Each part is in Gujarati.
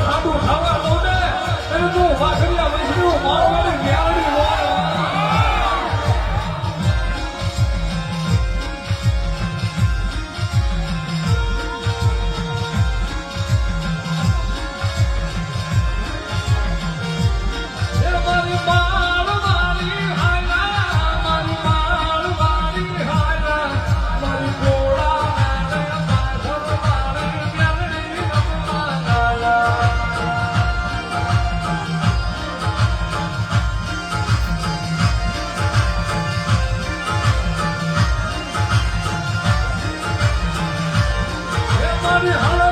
ખાંડું ખાવા દઉં ને એને જો વાઘડિયા વૈષ્ણવ મારવાડી ન્યાળી એ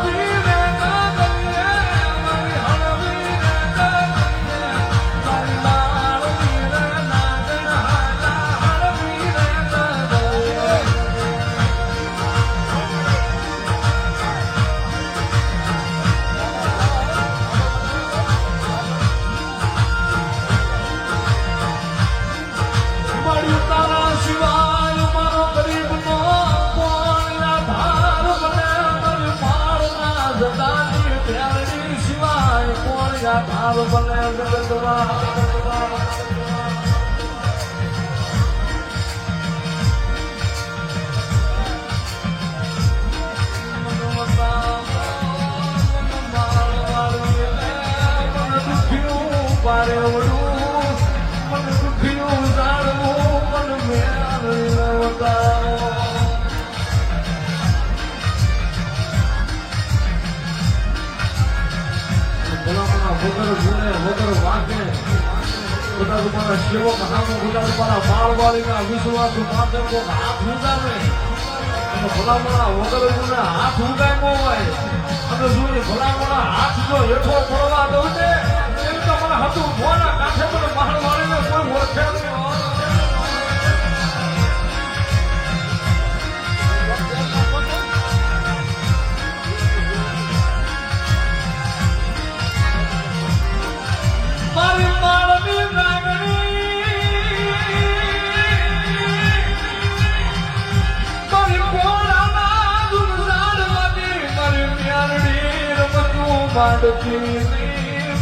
કોણ આધાર બને જગતમાં બધા તમારા સેવક હામો બધા તમારા માળવાળીના વિશ્વાસ માટે કોક હાથ ઉગામે અને ભલામણા વગર ગુણે હાથ ઉગામ્યો હોય અને જોઈએ ભલામણા હાથ જો હેઠો પડવા દઉં ને એમ તો મને હતું મોના કાંઠે મને માળવાળીને કોઈ ઓળખે માંડતી.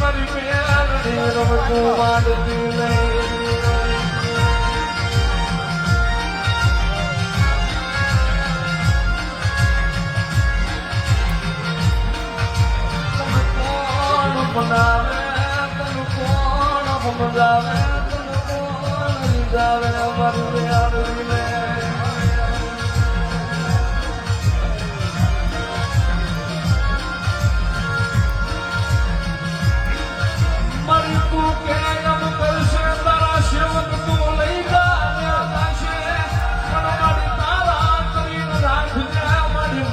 મારી મ્યારડી રમતું માંડતી નહીં. મનાવે તને કોણ સમજાવે તને કોણ રીઝાવે મારી મ્યારડીને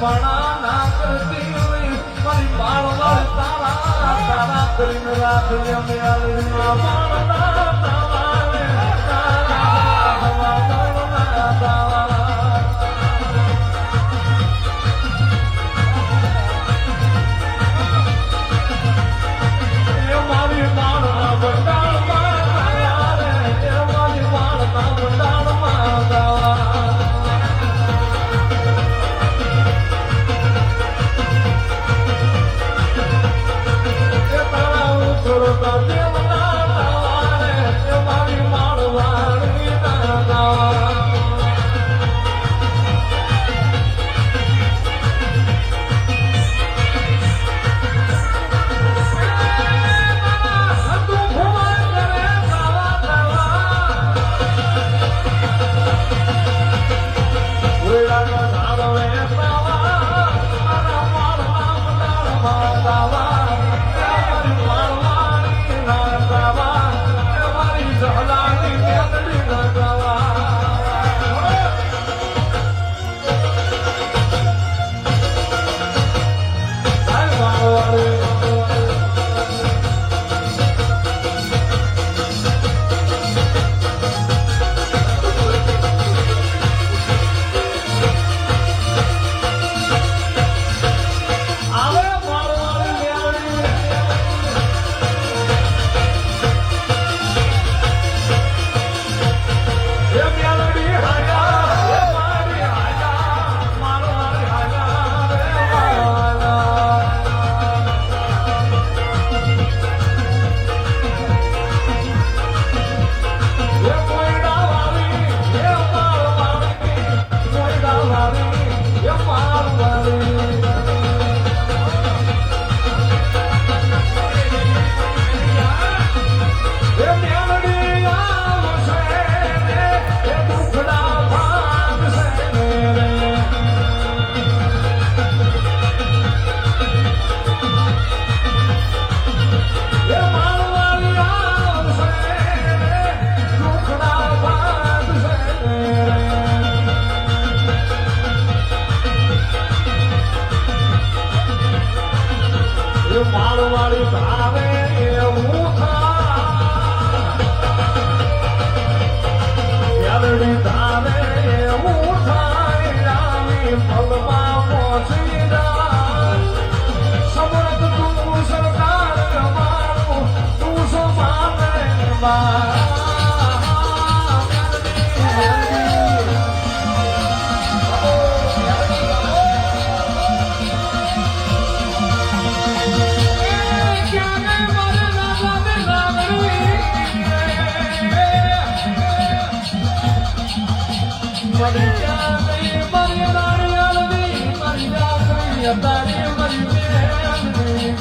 માણા ના કરતી હોય મારી બાળ વાળ તારા તારા કરીને રાખજે મેળવી બાળ તારા તારા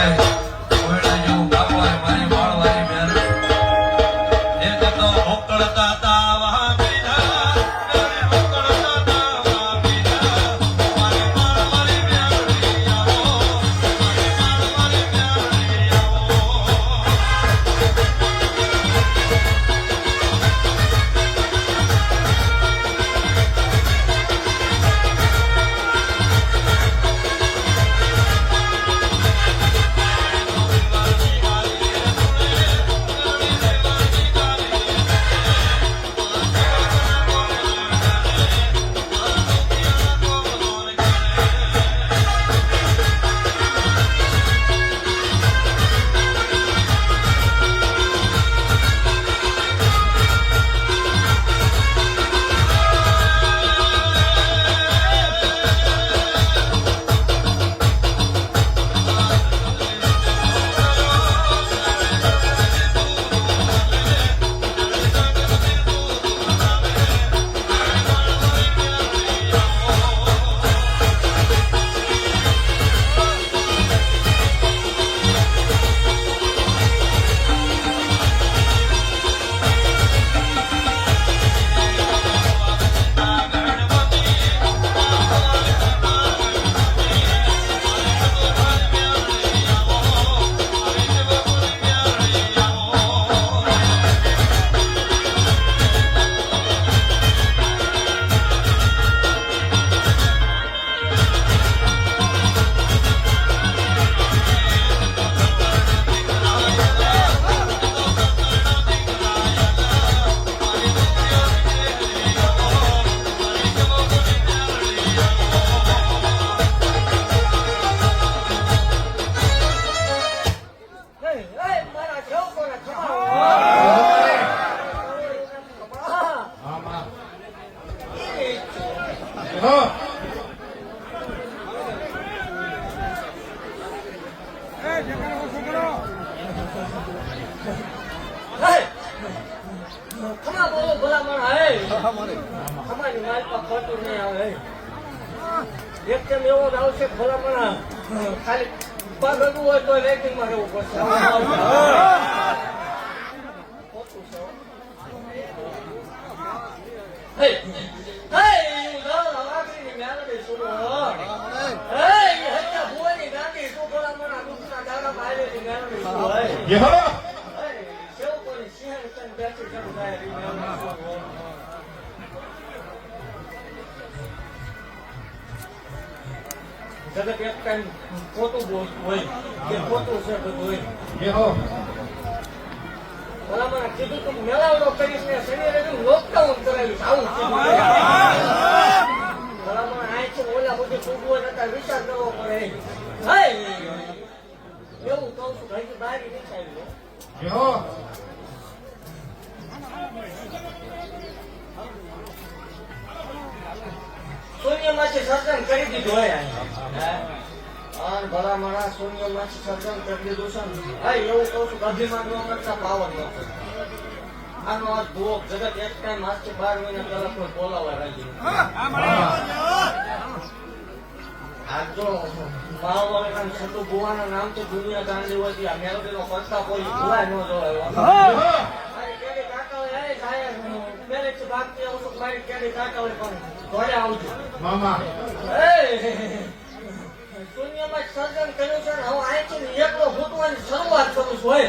પીતી જગત એક ટાઈમ ખોટું બોલતું હોય કે ખોટું છે બધું હોય ભલામણ કીધું તું મેળાવડો કરીશ ને શનિવારે હું લોકડાઉન કરાવીશ આવું ભલામણ આય છે ઓલા બધું છૂટવું હોય વિચાર કરવો પડે. એવું કહું છું ભાઈ આવી હો. શૂન્યમાંથી સર્જન કરી દીધું હોય. આને ભલા મારા શૂન્યમાંથી સર્જન કરી દીધું છે ને. એવું કહું છું ગધી ન કરતા પાવર નો આનો આ ભોગ જગત એક ટાઈમ આજથી બાર મહિના પહેલા કોઈ બોલાવા રાજી આ જો માળવાળા છતું ભુવાના નામ તો દુનિયા ગાંધી હોય આ મેલડીનો કરતા કોઈ ભુવાય ન જોવાય. મારી શૂન્યમાં સર્જન કર્યું છે ને હવે અહીંથી એકલો ફૂટવાની શરૂઆત કરું છું હોય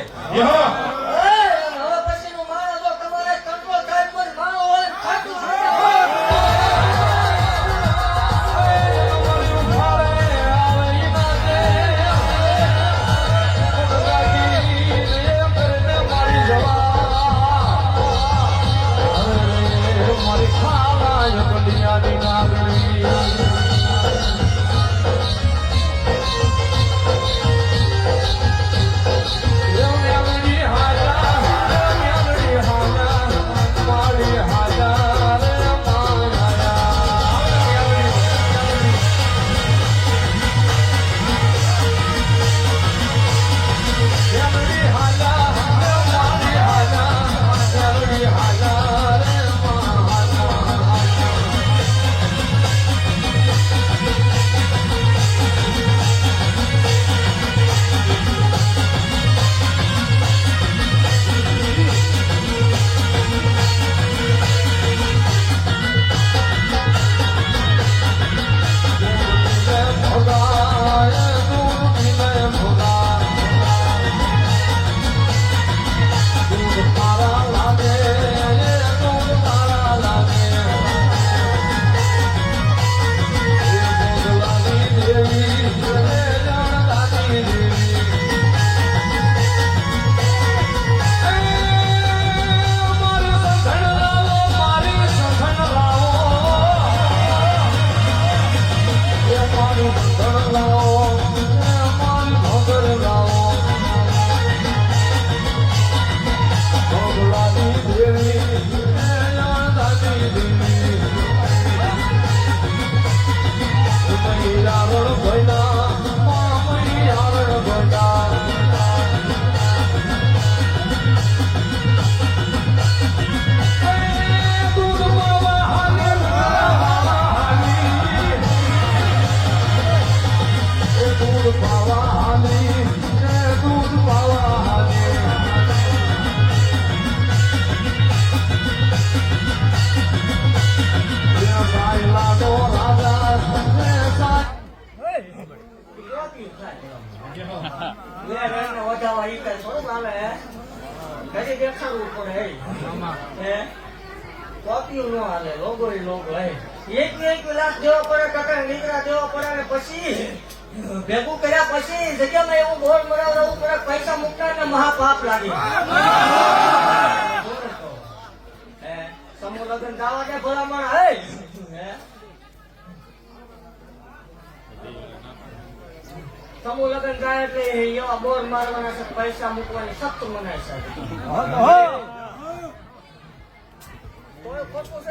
મૂકવાની સખ્ત મનાય છે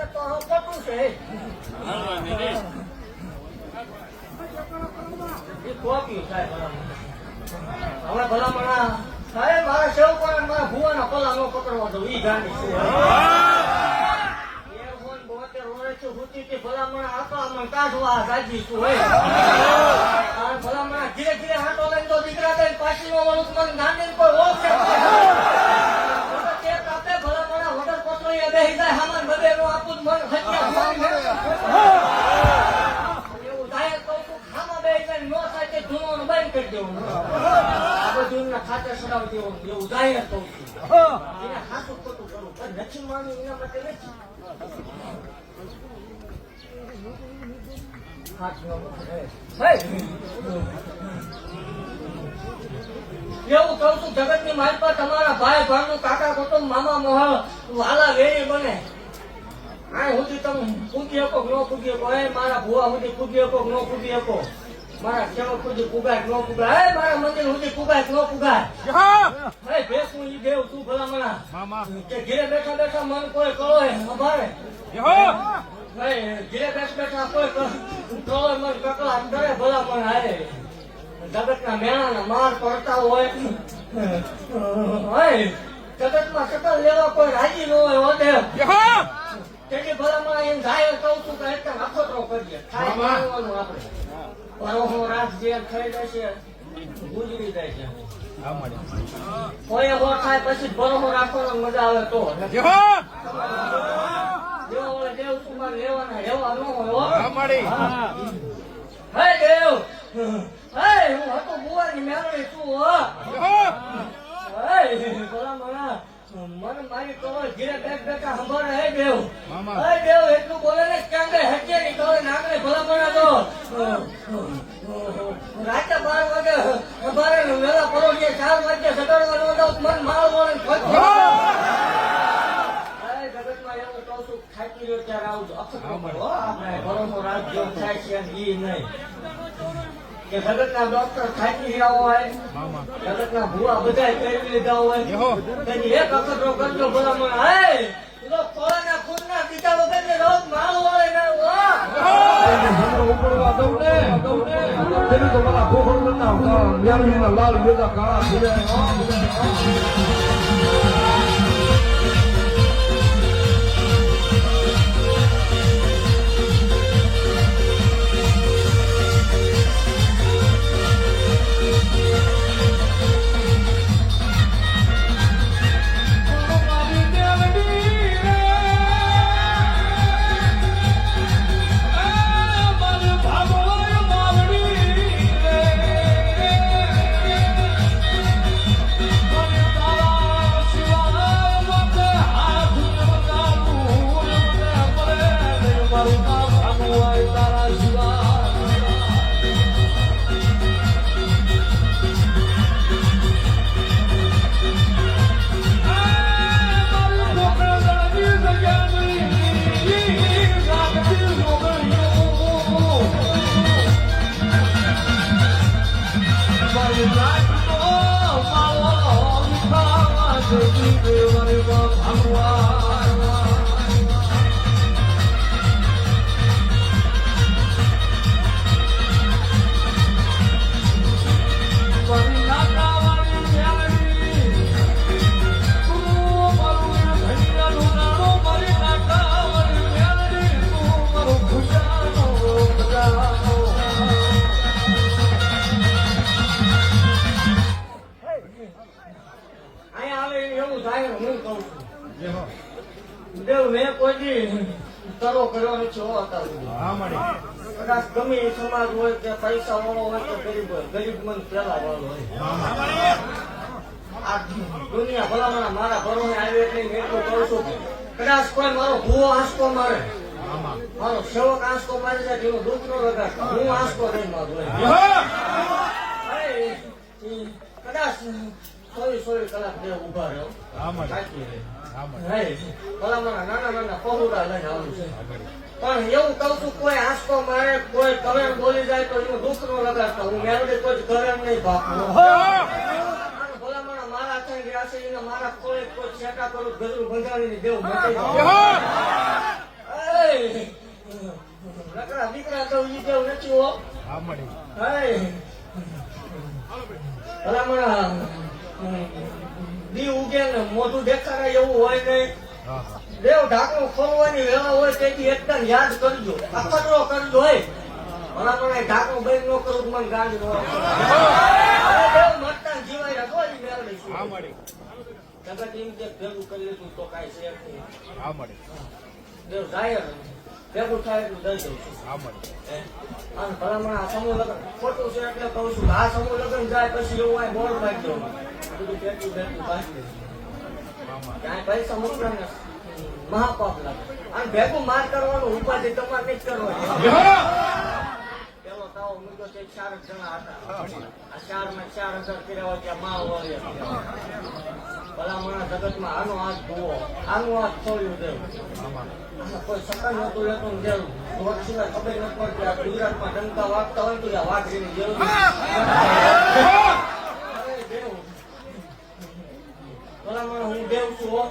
તો ખોટું છે. હવે ભલામણ સાહેબ મારા સેવકો મારા ભુવાના ભલામણ ભલામણ ધીરે ધીરે તો દીકરા થઈને પાછી નો વળું તો મને ગાંડીને કોઈ ઓળખે જ નહીં. ભલા મારા હોટલ પતરોએ બેસી જાય હામાન બધે નો આપું મન એવું થાય તો તું ખામાં કરી દેવું. બધું એમના ખાતે સડાવી દેવું. એવું જાય તો. નથી માનવું એના માટે નથી! એવું કહું છું જગતની માલપા તમારા ભાઈ ભાણું કાકા કુટુંબ મામા મોહલ વાલા વેરી બને. આ સુધી તમે પૂગી શકો ન પૂગી શકો? એ મારા ભુવા સુધી પૂગી શકો ન પૂગી શકો? મારા સેવક સુધી પુગાય ન પુગાય એ મારા મંદિર સુધી પુગાય ન પુગાય હે. ભેસ હું ઈ દેવ તું ભલા મણા કે ઘેરે બેઠા બેઠા મન કોઈ કરો હે અમારે ઘરે બેઠા બેઠા કોઈ કરે હારે. જગતના મેણાના માર પડતા હોય. હોય જગતમાં લેવા કોઈ રાજી ન હોય ઓદે તેથી એમ જાય કહું છું કે એક નખોતરો કરીએ. થાય આપણે. પરોહો રાત જે ખાઈ જશે ગુજરી જાય છે કોઈ હો થાય પછી બરોહો રાખવાનો મજા આવે તો દેવ ઓલે દેવ કુમાર લેવાના એવા ન હોય હો હે. દેવ. હે હું હતો બુવાની મેળવી તું હો. હે ભલામણ મને મારી કવર ઘીરે બેઠ બેઠા સંભાળે હે દેવ. હે દેવ એટલું બોલે ને ક્યાં હજે ની નાગરે ભલામણ તો. રાતે બાર વાગે બારે વેલા પરોઢીએ ચાર વાગે સગાડવાનો મન માળ વળે ફરતી. અરે જગતમાં એવું કહું રહ્યો ત્યારે આવજો. અખતરો કરો, હો. આપણે ઘરોનો રાજ જેવું થાય છે એમ ઈ નહીં. કે જગતના ડોક્ટર ખાતી રહ્યા હોય જગતના ભૂવા બધાય પહેરી લીધા હોય તેની એક અખતરો કરજો ભલામણ હે પેલો ખૂનના પીતા વગરને રોજ માલ વળે ને ઉપડવા દઉં ને દઉં ને પેલું તો મારા ભોગળ બનાવતા લાલ વેદા કાળા તરો કર્યો નથી અત્યાર કદાચ ગમે એ સમાજ હોય કે પૈસા વાળો હોય કે ગરીબ હોય. ગરીબ મન પેલા વાળો હોય. આ દુનિયા ભલામણ મારા ભરોને આવી એટલે મેં એટલું કરું છું કદાચ કોઈ મારો ભૂવો આંસકો મારે. મારો સેવક આંસકો મારી જાય એનો દુઃખ ન લગાડતા હું આંસકો નહીં મારું કદાચ સોરી સોરી કલાક બે ઊભા રહ્યો સાચી છે. હે, નાના નાના પહોળા લઈને આવું છે. પણ એવું કહું છું કોઈ આંસકો મારે કોઈ તમે બોલી જાય તો એનું દુઃખ નો લગાડતા. હું મેળવી કોઈ ઘરે નહીં ભાગતો. અને મારા થઈ છે એને મારા કોઈ કોઈ છેટા કરું ગજરું બંધાવીને દેવું નકરા દીકરા તો ઈ જેવું નથી હો. ભલામણ દી ઉગે ને મોઢું દેખાડે એવું હોય નહીં દેવ ઢાંકણું ખોલવાની વેળા હોય તેથી એકદમ યાદ કરજો અખતરો કરજો હે મને આ ઢાંકણું બંધ ન કરું મને ગાંડ ન આવે. અરે દેવ મરતા ને જીવાય રાખવાની મેળવી છું. જગત એમ કે ભેગું કરી લીધું તો કાંઈ છે નહીં. દેવ જાય. ભેગું થાય એટલું દઈ દઉં છું ભલામણ આ સમૂહ લગ્ન. ખોટું છે એટલે કહું છું આ સમૂહ લગ્ન જાય પછી એવું આ બોર્ડ બાંધી દઉં બધું ભેગું ભેગું બાંધી દઉં ક્યાંય ભાઈ મોકલા ને મહાપાપ લાગે. અને ભેગું માર કરવાનું ઉપાધિ તમારે નહીં કરવાની. પેલો તાવો મુદ્દો છે ચાર જણા હતા. આ ચારમાં ચાર હજાર કર્યા ત્યાં માં હોય ભલામણા જગતમાં આનો હાથ ધોવો. આનું હાથ છોડ્યું દેવું. કોઈ સકન નહોતું લેતું ને દેવું સિવાય ખબર નથી પડતી વાગતા હોય તો આ વાઘરીની જરૂર હું છું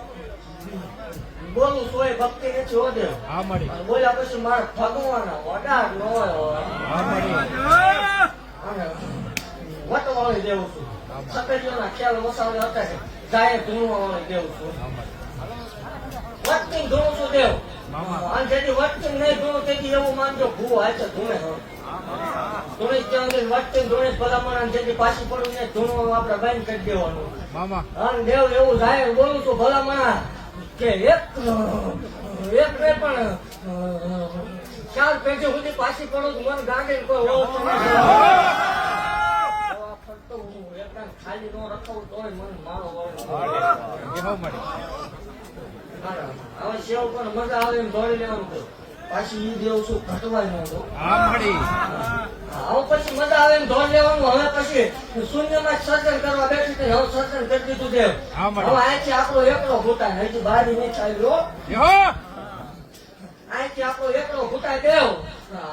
બોલું છું એ ભક્તિ ને હો દેવ બોલ્યા પછી મારે ભગવાના વડાર ન હોય વટ વટવાળી દેવું છું. સફેદીઓના ખ્યાલ વસાવડે હતા છે જાય ધૂણવા વાળી દેવું છું વટકી ધૂણું છું દેવ અને જેથી વટકી નહીં ધૂણું તેથી એવું માનજો ભૂ હાથે ધૂણે ધૂણી ત્યાં સુધી વટકી ધૂણી ભલામણ અને જેથી પાછી પડું ને ધૂણું આપણે બંધ કરી દેવાનું. અને દેવ એવું જાહેર બોલું છું ભલામણા કે એક એક ને પણ ચાર પેઢી સુધી પાછી પડું તો મને ગાંડી કોઈ ખાલી ન રખાવું તોય મને મારો વળે. હવે સેવ પણ મજા આવે એમ દોડી લેવાનું તો. પાછી ઈ દેવ છું ઘટવાય ન હવે પછી મજા આવે એમ દોડ લેવાનું. હવે પછી શૂન્યમાં સર્જન કરવા બેઠી હતી. હવે સર્જન કરી દીધું દેવ. હવે અહીંથી આપણો એકલો ઘૂંટાય હજી બહાર નહીં ચાલ્યો અહીંથી આપણો એકલો ઘૂંટાય દેવ.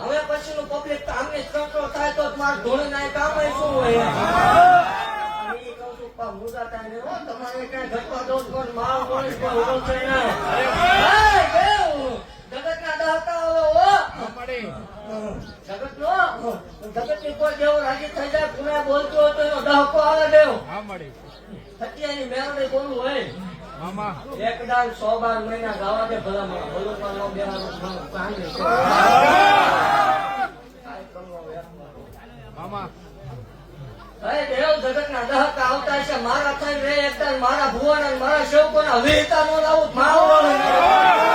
હવે પછીનું પબ્લિક આમને જ કંટ્રોલ થાય તો મારું ધોળી ના કામ શું હોય જગતની? કોઈ દેવ રાજી થઈ જાય પુણે બોલતો હોય તો એનો ડહકો આવે દેવ. સત્યાની મેળવણી બોલવું હોય? એક દાન સો બાર મહિના ગાવા દે ભલા મને બોલું પણ નો બેહારું કાંઈ છે એકમાં. દેવ જગતના દહકા આવતા છે મારા થઈ એકદમ મારા ભુવન મારા સેવકોના વિહિતા નો લાવું